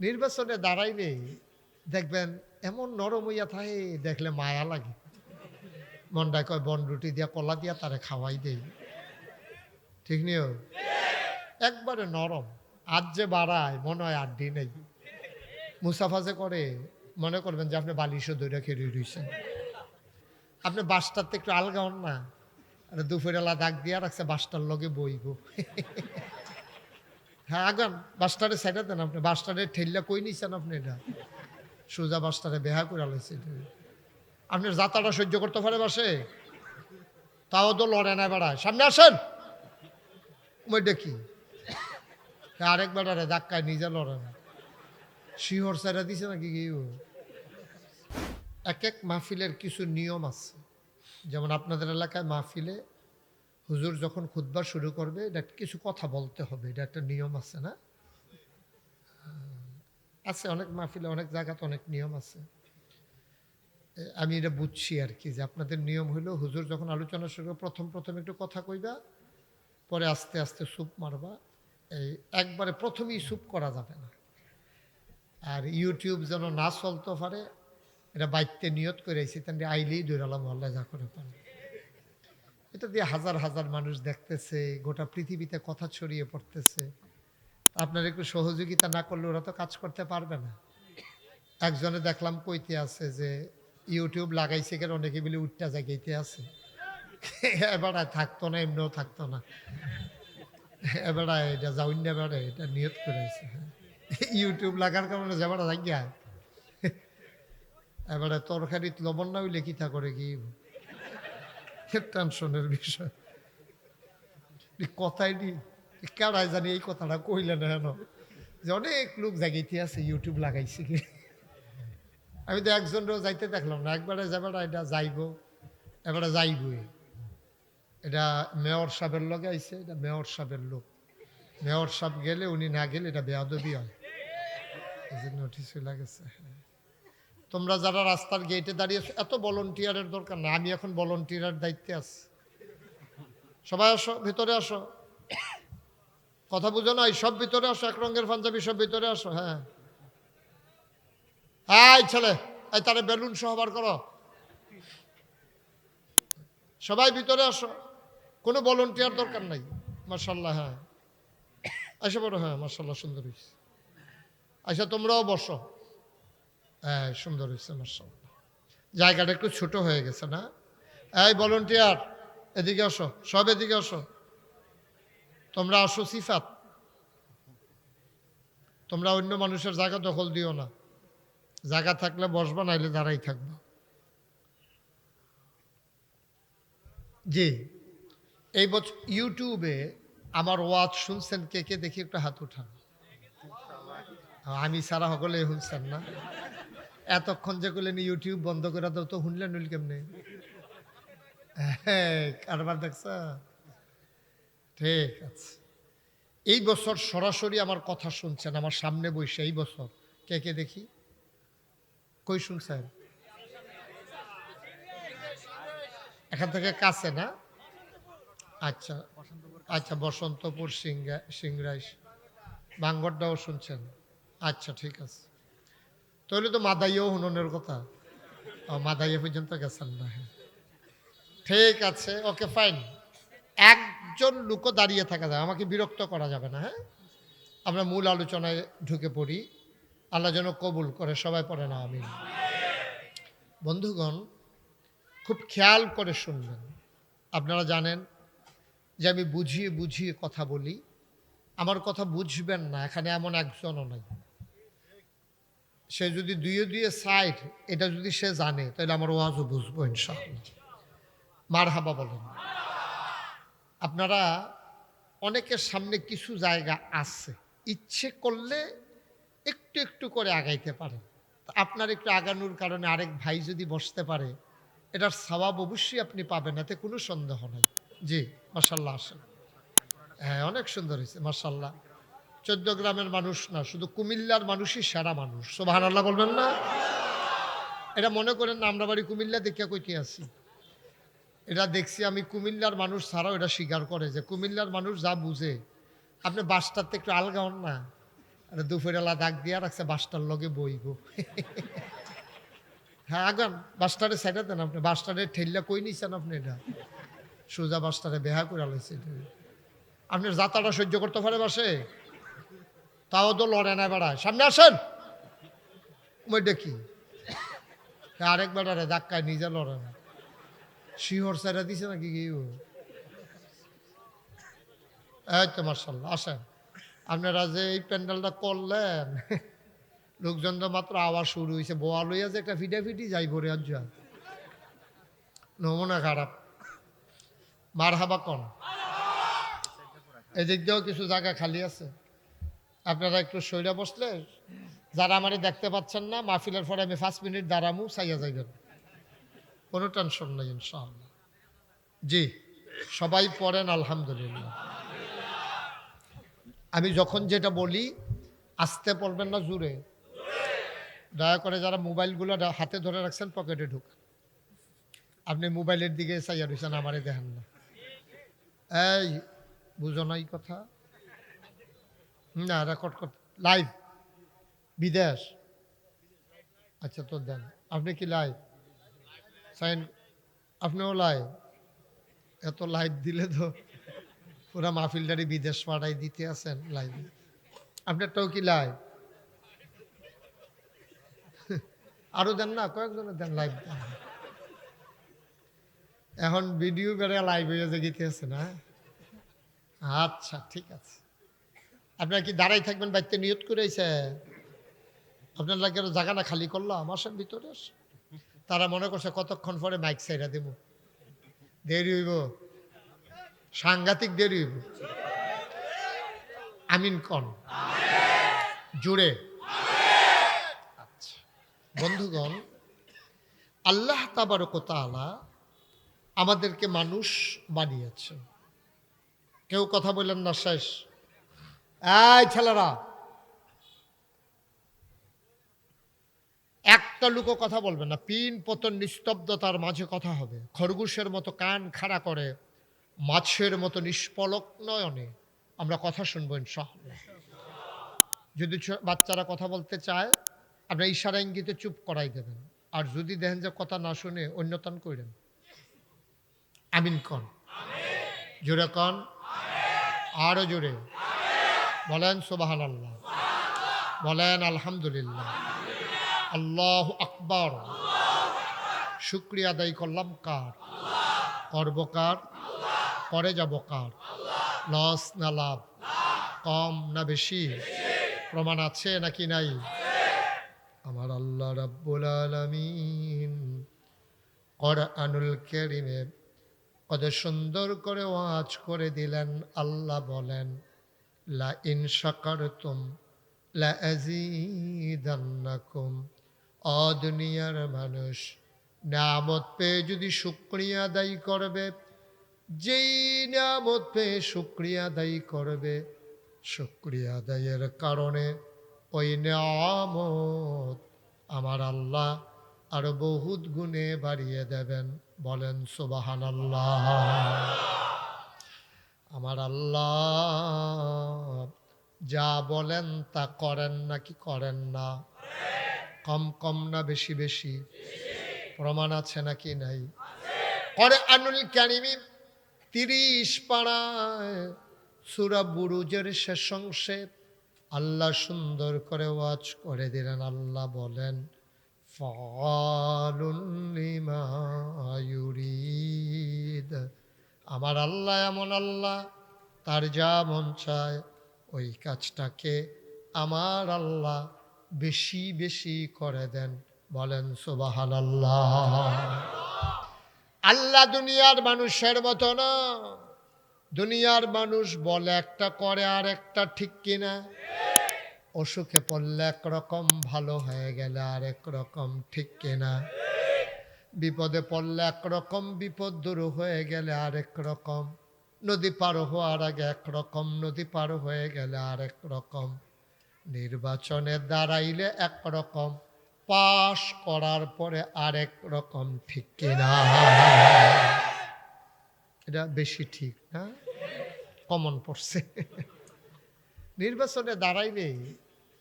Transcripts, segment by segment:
নির্বাচনে দাঁড়াইলে দেখবেন এমন নরম হইয়া থাকে, দেখলে মায়া লাগে। মনটায় কয়, বন রুটি দিয়া কলা দিয়া তারে খাওয়াই দেই। ঠিক নিও একবারে নরম। আজ যে বাড়ায়, মনে হয় আড্ডি নেই। মুসাফাজে করে, মনে করবেন যে আপনি বালিশও দইটা খেয়ে রইছেন। আপনি বাসটার তো একটু আলগা হন না। আর দুপুরেলা দাগ দিয়া রাখছে, বাসটার লগে বইব। হ্যাঁ আগান বাসটারে সাইডে দেন আপনি। বাসটারে ঠেললে কই নিছেন আপনি এটা? সোজা বাসটারে বেহা করে লাইছে আপনার যাত্রাটা সহ্য করতে পারে বাসে? তাও তো লড়ে না বেড়ায়। সামনে আসেন। মই দেখি। আরেক বেড়ারে ধাক্কায় নিজে লড়ে না। শিহর সাইডা দিছে নাকি কি? এক এক মাহফিলের কিছু নিয়ম আছে। যেমন আপনাদের এলাকায় মাহফিলে হুজুর যখন খুতবা শুরু করবে, এটা কিছু কথা বলতে হবে, এটা একটা নিয়ম আছে না? আছে, অনেক মাহফিলে, অনেক জায়গাতে অনেক নিয়ম আছে। আমি এটা বুঝছি আর কি, যে আপনাদের নিয়ম হইল, হুজুর যখন আলোচনা শুরু প্রথম প্রথম একটু কথা কইবা, পরে আস্তে আস্তে সুপ মারবা। এই, একবারে প্রথমেই সুপ করা যাবে না। আর ইউটিউব যেন না চলতে পারে, এটা বাইতে নিয়ত করে আইসি তেন আইলেই দৈরালাম মহল্লা যা করে পারে। এটা দিয়ে হাজার হাজার মানুষ দেখতেছে, গোটা পৃথিবীতে কথা ছড়িয়ে পড়তেছে। আপনার একটু সহযোগিতা না করলে ওরা তো কাজ করতে পারবে না। একজনে দেখলাম কইতে আছে যে, ইউটিউব লাগাইছে কেন? অনেকে বলে উঠটা জায়গাইতে আছে। এবার থাকতো না, এমনিও থাকতো না। এবার এটা যাউন এবারে এটা নিয়ত করেছে ইউটিউব লাগার কারণে যাবার জায়গা এবারে তরকারিত লবণ না হইলে থা করে কি? টেনশনের বিষয়। কথাই দি কেডাই জানি এই কথাটা কইলে না হেন। যে অনেক লোক জাগাইতে আছে ইউটিউব লাগাইছে কি। আমি তো একজনও যাইতে দেখলাম না, একবারে যাবার এটা যাইব, এবারে যাইবই। এটা মেয়র সাহেবের লগে আইছে, এটা মেয়র সাহেবের লোক। মেয়র সাহেব গেলে, উনি না গেলে এটা বেয়াদবি হয়। এই যে নোটিশ লাগেছে তোমরা যারা রাস্তার গেটে দাঁড়িয়ে আছো, এত ভলন্টিয়ারের দরকার না আমি এখন ভলন্টিয়ারের দায়িত্বে আছি। সবাই আসো ভিতরে আসো। কথা বুঝো না সব ভিতরে আসো এক রঙের পাঞ্জাবি সব ভিতরে আসো হ্যাঁ। এই ছেলে এই তারে বেলুন সহবার করো। সবাই ভিতরে আসো। কোনো ভলন্টিয়ার দরকার নাই। মার্শাল্লাহ হ্যাঁ। আচ্ছা বড় হ্যাঁ মার্শাল্লাহ সুন্দর আচ্ছা তোমরাও বসো। হ্যাঁ সুন্দর হয়েছে মার্শাল্লাহ জায়গাটা একটু ছোট হয়ে গেছে না? এই ভলন্টিয়ার এদিকে আসো, সব এদিকে আসো। তোমরা আসো সিফাত। তোমরা অন্য মানুষের জায়গা দখল দিও না। জায়গা থাকলে বসবা, নাইলে দাঁড়াই থাকব। জি, এই বছর ইউটিউবে আমার ওয়াজ শুনছেন কে কে দেখি একটু হাত উঠান। আমি সারা সকলে শুনছেন না। এতক্ষণ যে করলেন ইউটিউব বন্ধ করে দাও তো শুনলেন নুল কেমনে? হ্যাঁ, কারবার দেখছ? ঠিক আছে। এই বছর সরাসরি আমার কথা শুনছেন আমার সামনে বসে এই বছর। কে কে দেখি? কই শুনছেন? এখান থেকে কাছে না? আচ্ছা আচ্ছা বসন্তপুর সিংহা সিংরাইশ বাঙ্গরটাও শুনছেন? আচ্ছা ঠিক আছে। তাহলে তো মাদাইও হুননের কথা। ও মাদাইয়া পর্যন্ত গেছেন না। ঠিক আছে, ওকে ফাইন একজন লোকও দাঁড়িয়ে থাকা যায়, আমাকে বিরক্ত করা যাবে না হ্যাঁ? আমরা মূল আলোচনায় ঢুকে পড়ি। আল্লাহ যেন কবুল করে, সবাই পড়ে না আমি বন্ধুগণ, খুব খেয়াল করে শুনবেন। আপনারা জানেন যে আমি বুঝিয়ে বুঝিয়ে কথা বলি। আমার কথা বুঝবেন না, এখানে এমন একজনও নাই। সে যদি দুয়ে দুয়ে সাইড এটা যদি সে জানে, তাহলে আমার ওয়াজও বুঝব ইনশাআল্লাহ। মার হাবা বলেন। আপনারা, অনেকের সামনে কিছু জায়গা আছে, ইচ্ছে করলে একটু একটু করে আগাইতে পারেন। তা আপনার একটু আগানোর কারণে আরেক ভাই যদি বসতে পারে, এটার স্বভাব অবশ্যই আপনি পাবেন, এতে কোনো সন্দেহ নাই। জি মার্শাল্লাহ আসেন। হ্যাঁ অনেক সুন্দর হয়েছে মার্শাল্লাহ চোদ্দ গ্রামের মানুষ না, শুধু কুমিল্লার মানুষই সেরা মানুষ। সোভান আল্লাহ বলবেন না? এটা মনে করেন না, আমরা বাড়ি কুমিল্লা দেখিয়া কইতে আছি এটা দেখছি আমি, কুমিল্লার মানুষ ছাড়াও এটা স্বীকার করে যে কুমিল্লার মানুষ যা বুঝে। আপনি বাসটাতে একটু আলগা হন না? আর দুপুরেলা দাগ দিয়া রাখছে, বাসটার লগে বইব। হ্যাঁ আগান, বাসটারে সাইডে দেন আপনি, বাসটারে ঠেললে কই নিছেন আপনি এটা? সোজা বাসটারে বেহা করে লাইছে আপনার যাতাটা সহ্য করতে পারে বাসে? তাও তো লড়ে না বেড়ায়। সামনে আসেন। মই দেখি। আরেক বেড়ারে ধাক্কায় নিজে লড়ে না। শিহর সাইডা দিছে নাকি কি? এই তো মার্শাল্লাহ আসেন। আপনারা যে এই প্যান্ডেলটা করলেন, লোকজন তো মাত্র আওয়াজ শুরু হয়েছে বোয়া লইয়া যে একটা ফিটাফিটি যাই ভরে আজ নমুনা খারাপ। মার হাবা কন। এদিক দিয়েও কিছু জায়গা খালি আছে। আপনারা একটু সইরা বসলে, যারা আমারে দেখতে পাচ্ছেন না, মাহফিলের পরে আমি পাঁচ মিনিট দাঁড়ামু চাইয়া যাইবেন। কোনো টেনশন নেই, ইনশাআল্লাহ। জি, সবাই পড়েন, আলহামদুলিল্লাহ। আমি যখন যেটা বলি, আসতে পড়বেন না জুড়ে দয়া করে যারা মোবাইলগুলো হাতে ধরে রাখছেন, পকেটে ঢুক আপনি মোবাইলের দিকে চাইয়া রয়েছেন আমারে দেখেন না। এই, বুঝো না এই কথা। না রেকর্ড কর লাইভ বিদেশ। আচ্ছা তো দেন, আপনি কি লাইভ সাইন আপনিও লাইভ এত লাইভ দিলে তো পুরা মাহফিলদারি বিদেশ পাঠাই দিতে আছেন লাইভে আপনারটাও কি লাইভ আরও দেন না কয়েকজনের দেন লাইভ দেন এখন ভিডিও বেড়ে লাইভ হয়ে যে গীতে আছে না আচ্ছা ঠিক আছে। আপনারা কি দাঁড়াই থাকবেন বাড়িতে নিয়ত করেছে আপনার লাগে আরও জায়গা না খালি করলাম আসেন ভিতরে তারা মনে করছে কতক্ষণ পরে মাইক সাইরা দেব। দেরি হইব। সাংঘাতিক দেরি হইব। আমিন কন। জুড়ে। আচ্ছা। বন্ধুগণ, আল্লাহ তাবারকতালা আমাদেরকে মানুষ বানিয়েছে কেউ কথা বললেন না শেষ। এই ছেলেরা একটা লুকো কথা বলবে না। পিন পতন নিস্তব্ধতার মাঝে কথা হবে। খরগোশের মতো কান খাড়া করে মাছের মতো নিষ্পলক নয়নে আমরা কথা শুনব ইনশাআল্লাহ। যদি বাচ্চারা কথা বলতে চায় আপনার ইশারা ইঙ্গিতে চুপ করাই দেবেন। আর যদি দেখেন যে কথা না শুনে অন্যতন করেন আমিন কন। জোরে কন। আরও জোরে। বলেন সোবাহান আল্লাহ বলেন আলহামদুলিল্লাহ। আল্লাহ আকবর। শুক্রিয়া আদায় করলাম কার? করব কার? করে যাব কার? লস না লাভ? কম না বেশি? প্রমাণ আছে নাকি নাই? আমার আল্লাহ রাব্বুল আলামিন কোরআনুল কারীমে কত সুন্দর করে ওয়াজ করে দিলেন, আল্লাহ বলেন লা ইন লা আযীদান্নাকুম অ দুনিয়ার মানুষ নামত পেয়ে যদি শুক্রিয়া আদায় করবে, যেই নামত পেয়ে শুক্রিয়া আদায় করবে, শুক্রিয়া আদায়ের কারণে ওই নামত আমার আল্লাহ আরও বহুত গুণে বাড়িয়ে দেবেন। বলেন সুবাহান আল্লাহ আমার আল্লাহ, যা বলেন তা করেন নাকি করেন না? কম কম না বেশি বেশি? প্রমাণ আছে নাকি নাই? করে আনুল ক্যারিমি তিরিশ পাড়ায় সুরা বুরুজের শেষ অংশে আল্লাহ সুন্দর করে ওয়াজ করে দিলেন। আল্লাহ বলেন, ফালুন ইউরিদ। আমার আল্লাহ এমন আল্লাহ, তার যা মন চায় ওই কাজটাকে আমার আল্লাহ বেশি বেশি করে দেন। বলেন সুবাহান আল্লাহ আল্লাহ দুনিয়ার মানুষের মতো না। দুনিয়ার মানুষ বলে একটা করে আর একটা ঠিক কিনা। অসুখে পড়লে একরকম ভালো হয়ে গেলে আর রকম ঠিক কিনা। বিপদে পড়লে একরকম বিপদ দূর হয়ে গেলে আরেক রকম। নদী পার হওয়ার আগে একরকম, নদী পার হয়ে গেলে আরেক রকম। নির্বাচনে দাঁড়াইলে একরকম, পাশ করার পরে আরেক রকম, ঠিক কিনা এটা বেশি ঠিক না? কমন পড়ছে। নির্বাচনে দাঁড়াইলে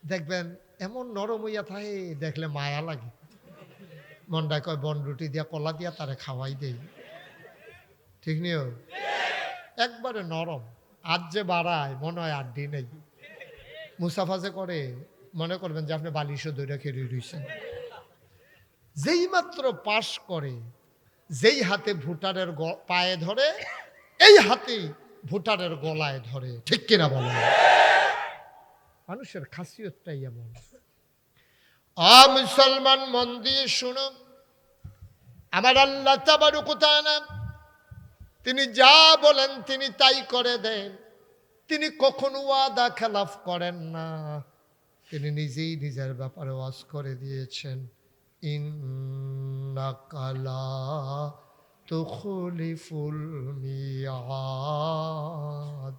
দেখবেন এমন নরম হইয়া থাকে, দেখলে মায়া লাগে। মনটা কয়, বন রুটি দিয়া কলা দিয়া তারে খাওয়াই দেই। ঠিক নিও? একবারে নরম। আজ যে বাড়ায়, মনে হয় আড্ডি নেই। মুসাফা যে করে, মনে করবেন যে আপনি বালিশও দৈরা খেয়ে রয়েছেন যেই মাত্র পাশ করে, যেই হাতে ভুটারের পায়ে ধরে, এই হাতে ভুটারের গলায় ধরে। ঠিক কিনা বলে মানুষের খাসিয়তটাই এমন। আ মুসলমান মন দিয়ে শুনো। আমার আল্লাহ তাবারুকুতানা তিনি যা বলেন তিনি তাই করে দেন। তিনি কখনো ওয়াদা খেলাফ করেন না। তিনি নিজেই নিজের ব্যাপারে ওয়াজ করে দিয়েছেন। ইন্নাকালা তুখলিফুল মিয়াদ।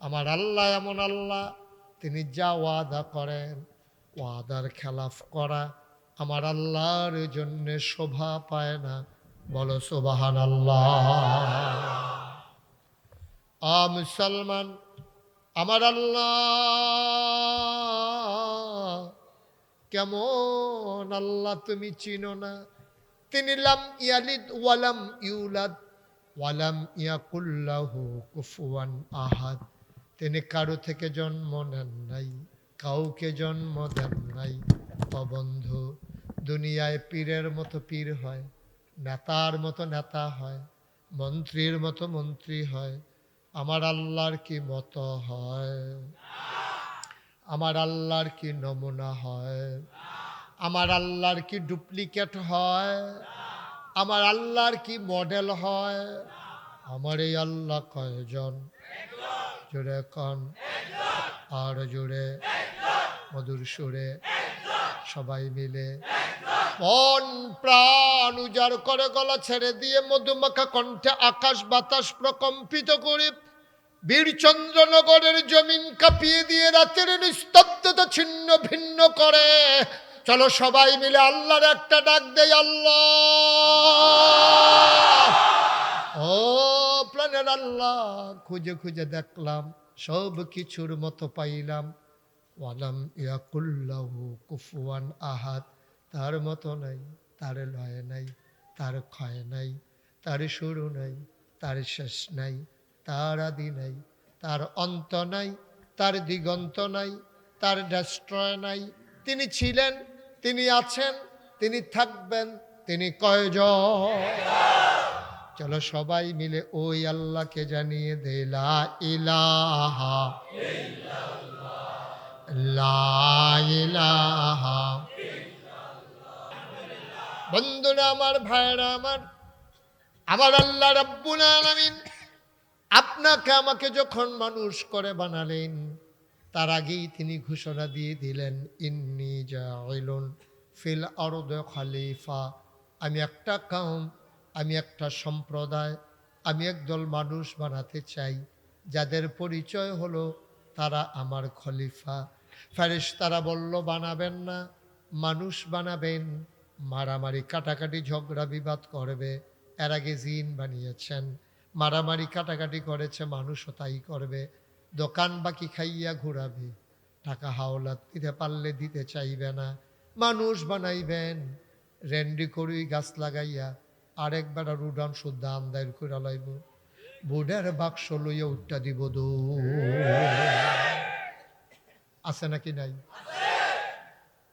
আমার আল্লাহ এমন আল্লাহ, তিনি যা ওয়াদা করেন। ওয়াদার খেলাফ করা আমার আল্লাহর জন্য শোভা পায় না। বলো সোবাহান আল্লাহ মুসলমান, আমার আল্লাহ, কেমন আল্লাহ তুমি চিনো না? তিনি লাম ইয়ালিদ ওয়ালাম ইউলাদ ওয়ালাম ইয়াকুল্লাহু কুফুয়ান আহাদ। তিনি কারও থেকে জন্ম নেন নাই। কাউকে জন্ম দেন নাই। অবন্ধু দুনিয়ায় পীরের মতো পীর হয়, নেতার মতো নেতা হয়, মন্ত্রীর মতো মন্ত্রী হয়। আমার আল্লাহর কি মত হয়? আমার আল্লাহর কি নমুনা হয়? আমার আল্লাহর কি ডুপ্লিকেট হয়? আমার আল্লাহর কি মডেল হয়? আমার এই আল্লাহ কয়জন? জোরে কন। আর জোরে, মধুর সুরে সবাই মিলে। মন, প্রাণ উজাড় করে গলা ছেড়ে দিয়ে মধুমাখা কণ্ঠে আকাশ বাতাস প্রকম্পিত করে বীরচন্দ্রনগরের জমিন কাঁপিয়ে দিয়ে রাতের নিস্তব্ধতা ছিন্ন ভিন্ন করে। চলো সবাই মিলে আল্লাহর একটা ডাক দেয় আল্লাহ। ও প্রাণের আল্লাহ, খুঁজে খুঁজে দেখলাম সব কিছুর মতো পাইলাম। ওয়ালাম ইয়াকুল্লাহু কুফুয়ান আহাদ। তার মতো নাই, তার লয় নাই, তার ক্ষয় নাই, তার শুরু নাই, তার শেষ নাই, তার আদি নাই, তার অন্ত নাই, তার দিগন্ত নাই, তার ডেস্ট্রয় নাই। তিনি ছিলেন, তিনি আছেন, তিনি থাকবেন, তিনি কয়জন? চলো সবাই মিলে ওই আল্লাহকে জানিয়ে দে, লা বন্ধুরা আমার ভাইরা আমার আমার আল্লাহ রাব্বুল আলামিন আপনাকে আমাকে যখন মানুষ করে বানালেন, তার আগেই তিনি ঘোষণা দিয়ে দিলেন, ইন্নি জাইলুন ফিল আরদ খলিফা। আমি একটা কাউম আমি একটা সম্প্রদায়, আমি একদল মানুষ বানাতে চাই, যাদের পরিচয় হলো তারা আমার খলিফা। ফ্যারিস তারা বলল, বানাবেন না, মানুষ বানাবেন, মারামারি কাটাকাটি ঝগড়া বিবাদ করবে, এর আগে জিন বানিয়েছেন, মারামারি কাটাকাটি করেছে, মানুষও তাই করবে, দোকান বাকি খাইয়া ঘুরাবে, টাকা হাওলাত দিতে পারলে দিতে চাইবে না, মানুষ বানাইবেন, রেন্ডি করুই গাছ লাগাইয়া আরেকবার আর উডান শুদ্ধ আমদাইর করে লাইব। বুডের বাক্স লইয়া উঠটা দিব দো আছে নাকি নাই?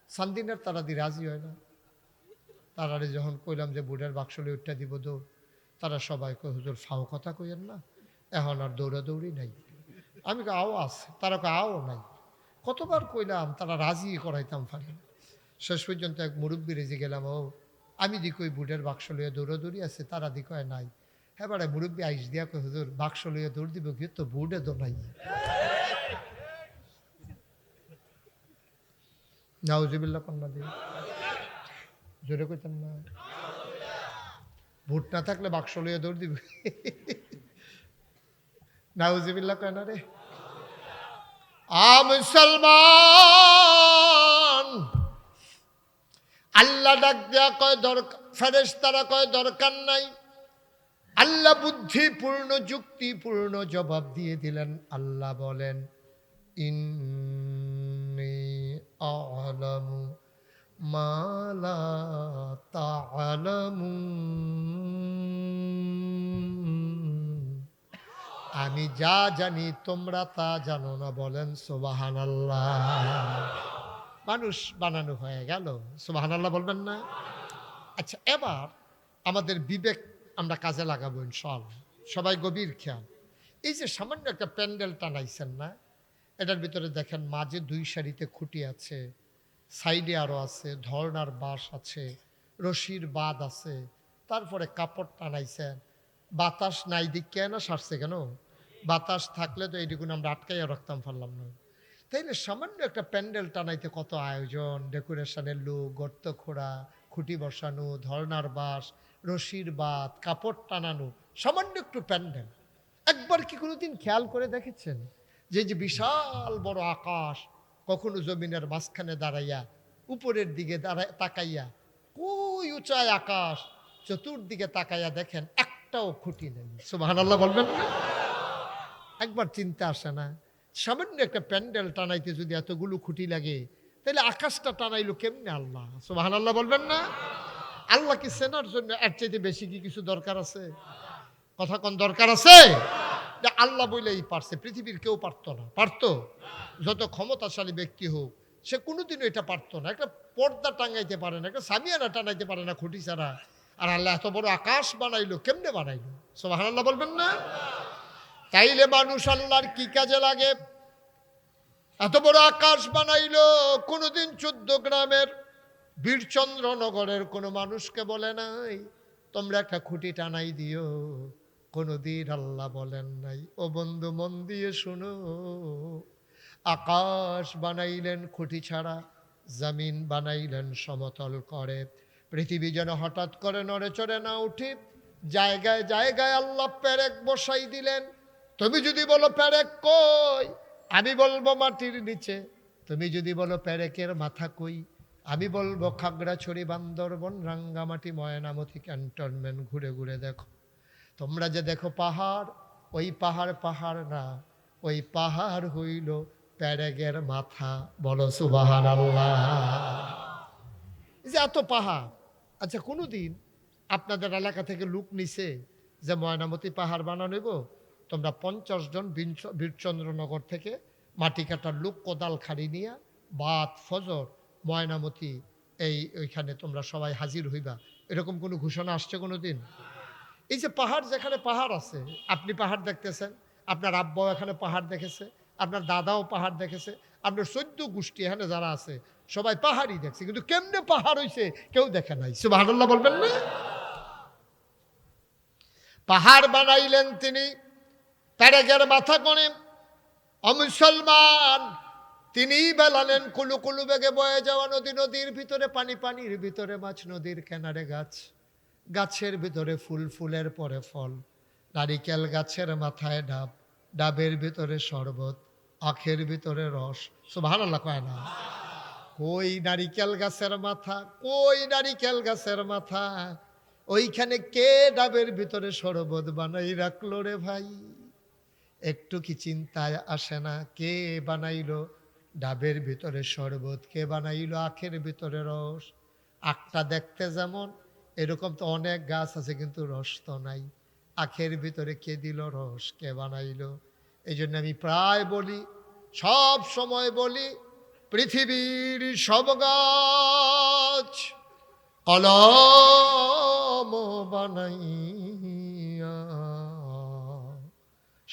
সান্দিনের তারা দি রাজি হয় না। তারারে যখন কইলাম যে বুডের বাক্স লইয়া উঠটা দিব দো তারা সবাই হুজুর, ফাও কথা কইয়েন না। এখন আর দৌড়াদৌড়ি নাই। আমি আও আছে। তারা আও নাই। কতবার কইলাম, তারা রাজি করাইতাম পারি শেষ পর্যন্ত এক মুরব্বী রেজে গেলাম, ও আমি দি বুটের বাক্স লইয়া দৌড়াদৌড়ি আছে, তারা দি কয় নাই। হ্যাঁ বারে মুরব্বী আইস দিয়া কই হুজুর, বাক্স লইয়া দৌড় দিব কি? তো বুটে তো নাই। নাউজিবিল্লা কন্যা দিয়ে জোরে না। ভোট না থাকলে বাক্স দৌড় দিবে। নাউজিবিল্লা কয় রে? আ মুসলমান আল্লাহ ডাক দেয়া কয় দরকার ফেরেস তারা কয় দরকার নাই। আল্লাহ বুদ্ধিপূর্ণ, যুক্তিপূর্ণ জবাব দিয়ে দিলেন। আল্লাহ বলেন, ইন্নি আলামু মালা আমি যা জানি তোমরা তা জানো না বলেন সোবাহান মানুষ বানানো হয়ে গেল। সোবাহান বলবেন না? আচ্ছা এবার আমাদের বিবেক আমরা কাজে লাগাবো ইনশাল্লাহ সবাই গভীর খেয়াল। এই যে সামান্য একটা প্যান্ডেল টানাইছেন না, এটার ভিতরে দেখেন মাঝে দুই সারিতে খুঁটি আছে, সাইডে আরও আছে, ধর্নার বাঁশ আছে, রশির বাদ আছে, তারপরে কাপড় টানাইছেন। বাতাস নাই দিক কেন সারছে কেন? বাতাস থাকলে তো এইটুকুন আমরা আটকাইয়া রাখতাম, পারলাম না। তাইলে সামান্য একটা প্যান্ডেল টানাইতে কত আয়োজন? ডেকোরেশনের লোক, গর্ত খোঁড়া, খুঁটি বসানো, ধর্নার বাস রশির বাত কাপড় টানানো, সামান্য একটু প্যান্ডেল। একবার কি কোনোদিন খেয়াল করে দেখেছেন? যে যে বিশাল বড় আকাশ কখনো জমিনের মাঝখানে দাঁড়াইয়া, উপরের দিকে দাঁড়ায় তাকাইয়া, কই উঁচায় আকাশ, চতুর্দিকে তাকাইয়া দেখেন একটাও খুঁটি নেই। সুবাহান আল্লাহ বলবেন একবার চিন্তা আসে না। সামান্য একটা প্যান্ডেল টানাইতে যদি এতগুলো খুঁটি লাগে, তাহলে আকাশটা টানাইলো কেমনে আল্লাহ? সুবাহান আল্লাহ বলবেন না? আল্লাহ কি সেনার জন্য এর চাইতে বেশি কি কিছু দরকার আছে? কথা কোন দরকার আছে? যে আল্লাহ বইলেই পারছে, পৃথিবীর কেউ পারতো না। পারতো? যত ক্ষমতাশালী ব্যক্তি হোক, সে কোনোদিনও এটা পারতো না। একটা পর্দা টাঙাইতে পারে না, একটা সামিয়ানা টানাইতে পারে না খুঁটি ছাড়া। আর আল্লাহ এত বড় আকাশ বানাইলো, কেমনে বানাইলো? সোহান আল্লাহ বলবেন না? তাইলে মানুষ আল্লাহর কি কাজে লাগে? এত বড় আকাশ বানাইল, কোনোদিন চোদ্দ গ্রামের বীরচন্দ্রনগরের কোনো মানুষকে বলে নাই, তোমরা একটা খুঁটি টানাই দিও। কোনোদিন আল্লাহ বলেন নাই। ও বন্ধু, মন দিয়ে শুনো। আকাশ বানাইলেন খুঁটি ছাড়া, জমিন বানাইলেন সমতল করে। পৃথিবী যেন হঠাৎ করে নড়ে চড়ে না উঠি, জায়গায় জায়গায় আল্লাহ পেরেক বসাই দিলেন। তুমি যদি বলো পেরেক কই? আমি বলব মাটির নিচে। তুমি যদি বলো প্যারেকের মাথা কই? আমি বলব খাগড়াছড়ি, বান্দরবন, রাঙ্গামাটি, ময়নামতি, ক্যান্টনমেন্ট, ঘুরে ঘুরে দেখো। তোমরা যে দেখো পাহাড়, ওই পাহাড় পাহাড় না। ওই পাহাড় হইল প্যারেগের মাথা। বলো সুবাহান আল্লাহ যে এত পাহাড়। আচ্ছা কোনো দিন আপনাদের এলাকা থেকে লুক নিছে যে ময়নামতি পাহাড় বানানো তোমরা পঞ্চাশ জন বীরচ- বীরচন্দ্রনগর থেকে মাটি কাটার লুক, কোদাল, খাড়ি নিয়ে, বাত, ফজর, ময়নামতি, এই ওইখানে তোমরা সবাই হাজির হইবা। এরকম কোনো ঘোষণা আসছে কোনো দিন এই যে পাহাড় যেখানে পাহাড় আছে, আপনি পাহাড় দেখতেছেন, আপনার আব্বাও এখানে পাহাড় দেখেছে, আপনার দাদাও পাহাড় দেখেছে, আপনার চোদ্দ গোষ্ঠী এখানে যারা আছে, সবাই পাহাড়ই দেখছে, কিন্তু কেমনে পাহাড় হইছে কেউ দেখে নাই। সুবহানাল্লাহ বলবেন না? পাহাড় বানাইলেন তিনি প্যারেকের মাথা করে অমুসলমান তিনি বেলালেন কুলু কুলু বেগে বয়ে যাওয়া নদী, নদীর ভিতরে পানি, পানির ভিতরে মাছ, নদীর কিনারে গাছ। গাছের ভিতরে ফুল, ফুলের পরে ফল। নারিকেল গাছের মাথায় ডাব, ডাবের ভিতরে শরবত, আখের ভিতরে রস। ভালো কয় না? কই নারিকেল গাছের মাথা, কই নারিকেল গাছের মাথা? ওইখানে কে ডাবের ভিতরে শরবত বানাই রাখল রে ভাই? একটু কি চিন্তায় আসে না? কে বানাইলো? ডাবের ভিতরে শরবত কে বানাইলো? আখের ভিতরে রস। আখটা দেখতে যেমন, এরকম তো অনেক গাছ আছে কিন্তু রস তো নাই। আখের ভিতরে কে দিল রস? কে বানাইলো? এই জন্য আমি প্রায় বলি, সব সময় বলি, পৃথিবীর সব গাছ কলম বানাইয়া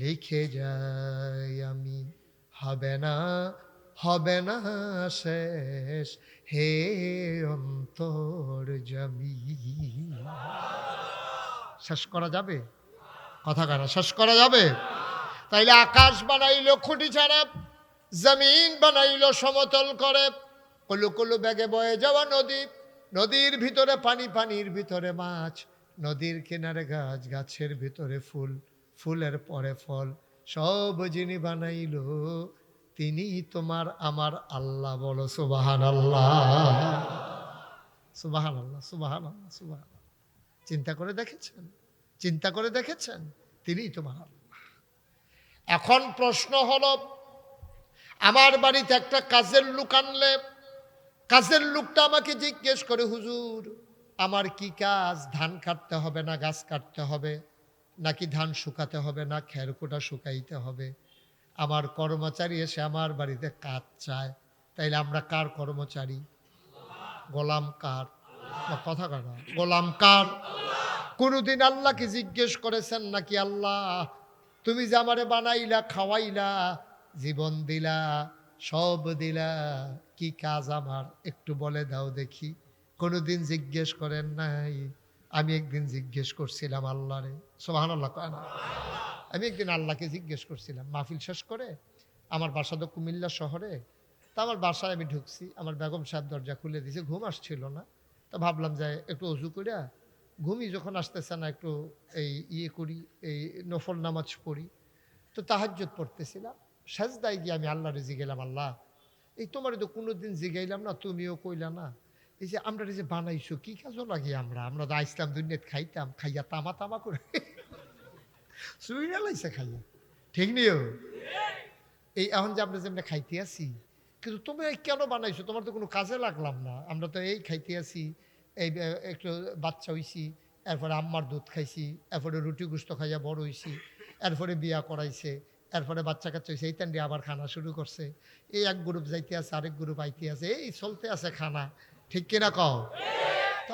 লিখে যাই আমি, হবে না হবে না শেষ, হে অন্তর জমি। শেষ করা যাবে? কথা কেন শেষ করা যাবে? তাইলে আকাশ বানাইলো খুঁটি ছাড়া, জমিন বানাইলো সমতল করে, কলু কলু ব্যাগে বয়ে যাওয়া নদী, নদীর ভিতরে পানি, পানির ভিতরে মাছ, নদীর কিনারে গাছ, গাছের ভিতরে ফুল। ফুলের পরে ফল সব যিনি বানাইলো, তিনি তোমার আমার আল্লাহ বলো সুবাহান আল্লাহ সুবাহান আল্লাহ সুবাহান আল্লাহ সুবাহান চিন্তা করে দেখেছেন? চিন্তা করে দেখেছেন? তিনিই তোমার আল্লাহ। এখন প্রশ্ন হলো, আমার বাড়িতে একটা কাজের লোক আনলে, কাজের লোকটা আমাকে জিজ্ঞেস করে, হুজুর, আমার কি কাজ? ধান কাটতে হবে না গাছ কাটতে হবে? নাকি ধান শুকাতে হবে না খেরকুটা শুকাইতে হবে। আমার কর্মচারী এসে আমার বাড়িতে কাজ চায়। তাইলে আমরা কার কর্মচারী? গোলাম কার? না, কথা গোলাম কার? কোনোদিন আল্লাহকে জিজ্ঞেস করেছেন নাকি আল্লাহ তুমি যে আমারে বানাইলা খাওয়াইলা জীবন দিলা সব দিলা কি কাজ আমার? একটু বলে দাও দেখি। কোনোদিন জিজ্ঞেস করেন নাই? আমি একদিন জিজ্ঞেস করছিলাম আল্লাহরে। আমি একদিন আল্লাহকে জিজ্ঞেস করছিলাম, মাহফিল শেষ করে আমার বাসা তো কুমিল্লা শহরে, তা আমার বাসায় আমি ঢুকছি, আমার বেগম সাহেব দরজা খুলে দিয়েছে, ঘুম আসছিল না। তা ভাবলাম যে একটু অজু করিয়া ঘুমি যখন আসতেছে না, একটু এই ইয়ে করি, এই নফল নামাজ পড়ি। তো তাহাজ্জত পড়তেছিলাম, সাজদায় গিয়ে আমি আল্লাহরে জিগেলাম আল্লাহ, এই তোমার তো কোনোদিন জিগাইলাম না, তুমিও কইলা না। এই যে আমরা যে বানাইছো, কি কাজও লাগে আমরা? আমরা তো আইসলাম, দুনিয়াত খাইতাম, খাইয়া তামা তামা করে। সুইরা লাইছে খাইয়া। ঠিক নিও? এই এখন যে আমরা যেমন খাইতে আছি, কিন্তু তুমি কেন বানাইছো? তোমার তো কোনো কাজে লাগলাম না। আমরা তো এই খাইতে আছি, এই একটু বাচ্চা হইছি, এরপরে আম্মার দুধ খাইছি, এরপরে রুটি গুস্ত খাইয়া বড় হইছি, এরপরে বিয়া করাইছে, এরপরে বাচ্চা কাচ্চা হয়েছে এই টান্ডি আবার খানা শুরু করছে। এই এক গ্রুপ যাইতে আছে, আরেক গ্রুপ আইতে আছে, এই চলতে আছে খানা। ঠিক কিনা কও?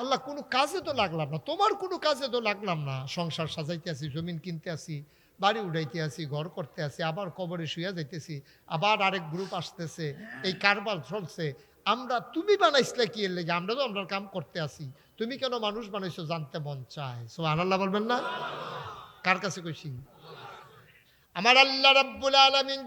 আল্লাহ কোনো কাজে তো লাগলাম না। তোমার কোনো কাজে তো লাগলাম না। সংসার সাজাইতে আছি জমিন কিনতে আসি, বাড়ি উঠাইতে আসি, ঘর করতে আসি, আবার কবরে শুয়ে যাইতেছি, আবার আরেক গ্রুপ আসতেছে, এই কারবার চলছে। আমরা তুমি বানাইছিলে কি এর লেগে? আমরা তো আমরা কাম করতে আসি। তুমি কেন মানুষ বানাইছো জানতে মন চায়। সো আল্লাহ বলবেন না? কার কাছে কইছি? আমার আল্লাহ রাব্বুল আলামিন